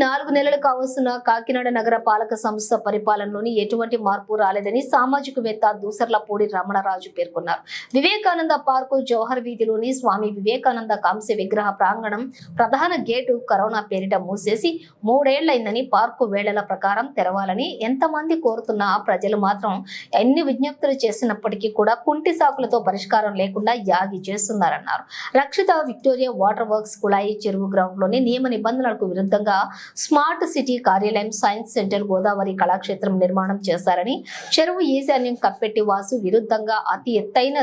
నాలుగు నెలలు కావస్తున్న కాకినాడ నగర పాలక సంస్థ పరిపాలనలోని ఎటువంటి మార్పు రాలేదని సామాజికవేత్త దూసర్లపూడి రమణరాజు పేర్కొన్నారు. వివేకానంద పార్కు జవహర్ వీధిలోని స్వామి వివేకానంద కాంస్య విగ్రహ ప్రాంగణం ప్రధాన గేటు కరోనా పేరిట మూసేసి మూడేళ్ళైందని పార్కు వేళల ప్రకారం తెరవాలని ఎంతమంది కోరుతున్నా ప్రజలు మాత్రం ఎన్ని విజ్ఞప్తులు చేసినప్పటికీ కూడా కుంటి సాకులతో పరిష్కారం లేకుండా యాగి చేస్తున్నారన్నారు. రక్షిత విక్టోరియా వాటర్ వర్క్స్ కుళాయి చెరువు గ్రౌండ్లోని నియమ నిబంధనలకు విరుద్ధంగా స్మార్ట్ సిటీ కార్యాలయం సైన్స్ సెంటర్ గోదావరి కళాక్షేత్రం నిర్మాణం చేశారని చెరువు ఈశాన్యం కప్పెట్టి వాసు విరుద్ధంగా అతి ఎత్తైన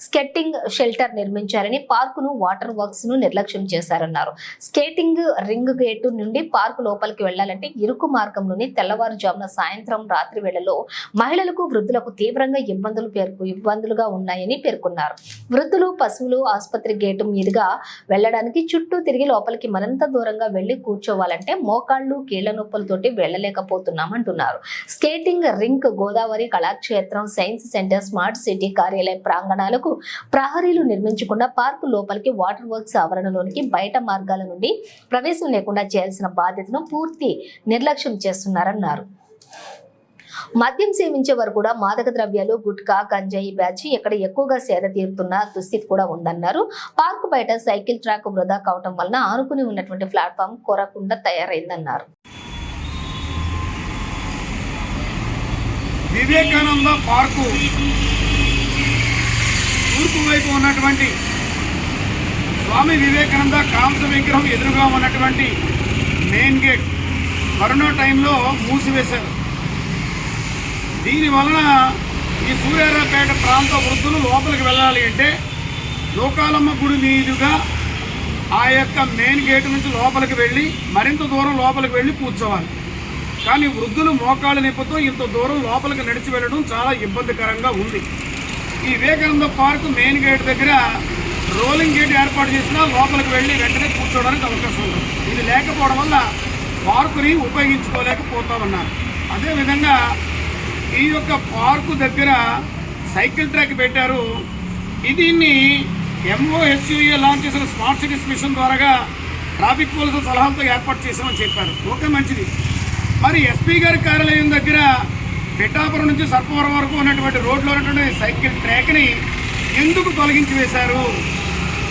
స్కెట్టింగ్ షెల్టర్ నిర్మించారని పార్కును వాటర్ వర్క్స్ను నిర్లక్ష్యం చేశారన్నారు. స్కేటింగ్ రింగ్ గేటు నుండి పార్కు లోపలికి వెళ్ళాలంటే ఇరుకు మార్గంలోని తెల్లవారుజామున సాయంత్రం రాత్రి వేళలో మహిళలకు వృద్ధులకు తీవ్రంగా ఇబ్బందులు పేర్కొ ఇబ్బందులుగా ఉన్నాయని పేర్కొన్నారు. వృద్ధులు పశువులు ఆసుపత్రి గేటు మీదుగా వెళ్ళడానికి చుట్టూ తిరిగి లోపలికి మరింత దూరంగా వెళ్ళి కూర్చోవాలంటే మోకాళ్ళు కీళ్ళ నొప్పులతోటి వెళ్ళలేకపోతున్నామంటున్నారు skating rink Godavari Kalakshetram science centre smart city కార్యాలయ ప్రాంగణాలకు ప్రహరీలు నిర్మించకుండా పార్కు లోపలికి వాటర్ వర్క్స్ ఆవరణలోనికి బయట మార్గాల నుండి ప్రవేశం లేకుండా చేయాల్సిన బాధ్యతను పూర్తి నిర్లక్ష్యం చేస్తున్నారన్నారు. మద్యం సేవించే వారు కూడా మాదక ద్రవ్యాలు గుట్కా గంజాయి బ్యాచ్ ఎక్కడ ఎక్కువగా సేద తీరుతున్న దుస్థితి కూడా ఉందన్నారు. పార్కు బయట సైకిల్ ట్రాక్ వృధా కావటం వలన ఆనుకుని ఉన్నటువంటి ప్లాట్ఫామ్ కొరకుండా తయారైందన్నారు. వివేకానంద పార్కు. తూర్పు వైపు ఉన్నటువంటి స్వామి వివేకానంద కాంస విగ్రహం ఎదురుగా ఉన్నటువంటి మెయిన్ గేట్. కరోనా టైంలో మూసివేశారు. దీని వలన ఈ సూర్యారావుపేట ప్రాంత వృద్ధులు లోపలికి వెళ్ళాలి అంటే లోకాలమ్మ గుడి మీదుగా ఆ యొక్క మెయిన్ గేట్ నుంచి లోపలికి వెళ్ళి మరింత దూరం లోపలికి వెళ్ళి కూర్చోవాలి. కానీ వృద్ధులు మోకాళ్ళ నొప్పితో ఇంత దూరం లోపలికి నడిచి వెళ్ళడం చాలా ఇబ్బందికరంగా ఉంది. ఈ వివేకానంద పార్క్ మెయిన్ గేట్ దగ్గర రోలింగ్ గేట్ ఏర్పాటు చేసినా లోపలికి వెళ్ళి వెంటనే కూర్చోవడానికి అవకాశం ఉంది. ఇది లేకపోవడం వల్ల పార్కుని ఉపయోగించుకోలేకపోతా ఉన్నారు. అదేవిధంగా ఈ యొక్క పార్కు దగ్గర సైకిల్ ట్రాక్ పెట్టారు. దీన్ని ఎంఓహెచ్యుఏ లాంచ్ చేసిన స్మార్ట్ సిటీస్ మిషన్ ద్వారా ట్రాఫిక్ పోలీసుల సలహాలతో ఏర్పాటు చేశామని చెప్పారు. ఓకే మంచిది. మరి ఎస్పీ గారి కార్యాలయం దగ్గర పిఠాపురం నుంచి సర్పవరం వరకు ఉన్నటువంటి రోడ్లో ఉన్నటువంటి సైకిల్ ట్రాక్ని ఎందుకు తొలగించి వేశారు?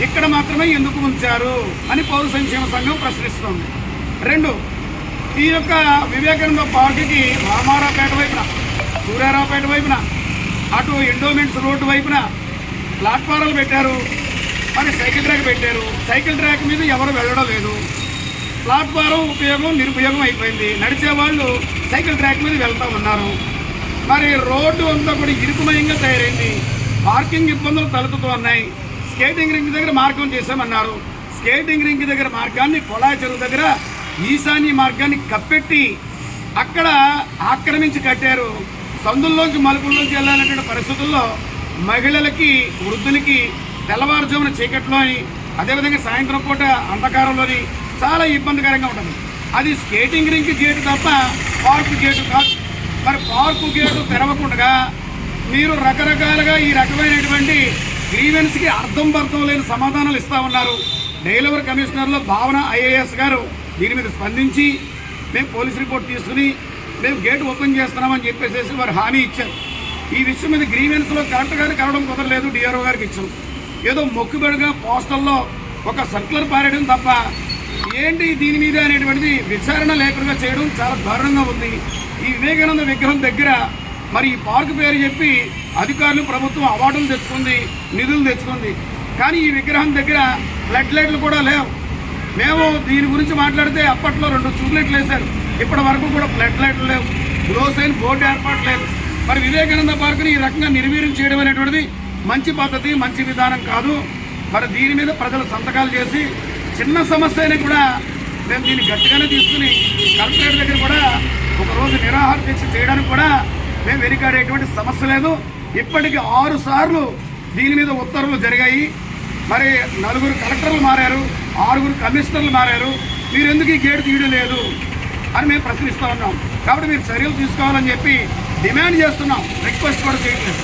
ఇక్కడ మాత్రమే ఎందుకు ఉంచారు? అని పౌర సంక్షేమ సంఘం ప్రశ్నిస్తోంది. రెండు ఈ యొక్క వివేకానంద పార్కుకి రామారావుపేట వైపున సూర్యారావుపేట వైపున అటు ఎండోమెంట్స్ రోడ్డు వైపున ప్లాట్ఫారాలు పెట్టారు. మరి సైకిల్ ట్రాక్ పెట్టారు. సైకిల్ ట్రాక్ మీద ఎవరు వెళ్ళడం లేదు. ప్లాట్ఫారం ఉపయోగం నిరుపయోగం అయిపోయింది. నడిచే వాళ్ళు సైకిల్ ట్రాక్ మీద వెళ్తూ ఉన్నారు. మరి రోడ్డు అంతా కూడా ఇరుకుమయంగా తయారైంది. పార్కింగ్ ఇబ్బందులు తలెత్తుతూ ఉన్నాయి. స్కేటింగ్ రింగ్ దగ్గర మార్గం చేశామన్నారు. స్కేటింగ్ రింగ్ దగ్గర మార్గాన్ని కొళాయి చెరువు దగ్గర ఈశాన్య మార్గాన్ని కప్పెట్టి అక్కడ ఆక్రమించి కట్టారు. సందుల్లోంచి మలుపుల్లోంచి వెళ్ళాలనేటువంటి పరిస్థితుల్లో మహిళలకి వృద్ధులకి తెల్లవారుజామున చీకట్లోని అదేవిధంగా సాయంత్రం పూట అంధకారంలోని చాలా ఇబ్బందికరంగా ఉంటుంది. అది స్కేటింగ్ రింక్ గేటు తప్ప పార్కు గేటు కాదు. మరి పార్కు గేటు తెరవకుండా మీరు రకరకాలుగా ఈ రకమైనటువంటి గ్రీవెన్స్కి అర్థం పర్థం లేని సమాధానాలు ఇస్తా ఉన్నారు. డైలవర్ కమిషనర్లో భావన ఐఏఎస్ గారు దీని మీద స్పందించి మేము పోలీస్ రిపోర్ట్ తీసుకుని మేము గేట్ ఓపెన్ చేస్తున్నామని చెప్పేసి వారు హామీ ఇచ్చారు. ఈ విషయం మీద గ్రీవెన్స్లో కరెక్ట్గానే కలవడం కుదరలేదు డిఆర్ఓ గారికి ఇచ్చాం ఏదో మొక్కుబడిగా పోస్టల్లో ఒక సర్కులర్ పారేయడం తప్ప ఏంటి దీని మీద అనేటువంటిది విచారణ లేకుండా చేయడం చాలా దారుణంగా ఉంది. ఈ వివేకానంద విగ్రహం దగ్గర మరి ఈ పార్క్ పేరు చెప్పి అధికారులు ప్రభుత్వం అవార్డులు తెచ్చుకుంది నిధులు తెచ్చుకుంది. కానీ ఈ విగ్రహం దగ్గర ఫ్లడ్ లైట్లు కూడా లేవు. మేము దీని గురించి మాట్లాడితే అప్పట్లో రెండు ట్యూబ్లైట్లు వేశారు. ఇప్పటి వరకు కూడా ఫ్లడ్ లైట్లు లేవు. గ్రోస్ అయిన బోర్డు ఏర్పాటు లేదు. మరి వివేకానంద పార్కుని ఈ రకంగా నిర్వీర్యం చేయడం అనేటువంటిది మంచి పద్ధతి మంచి విధానం కాదు. మరి దీని మీద ప్రజలు సంతకాలు చేసి చిన్న సమస్య అయినా కూడా మేము దీన్ని గట్టిగానే తీసుకుని కలెక్టరేట్ దగ్గర కూడా ఒకరోజు నిరాహార దీక్ష చేయడానికి కూడా మేము వెనుకాడేటువంటి సమస్య లేదు. ఇప్పటికి ఆరు సార్లు దీని మీద ఉత్తర్వులు జరిగాయి. మరి నలుగురు కలెక్టర్లు మారారు ఆరుగురు కమిషనర్లు మారారు. మీరెందుకు ఈ గేటు తీయడం లేదు? అని మేము ప్రశ్నిస్తూ ఉన్నాం. కాబట్టి మీరు చర్యలు తీసుకోవాలని చెప్పి డిమాండ్ చేస్తున్నాం. రిక్వెస్ట్ కూడా చేయట్లేదు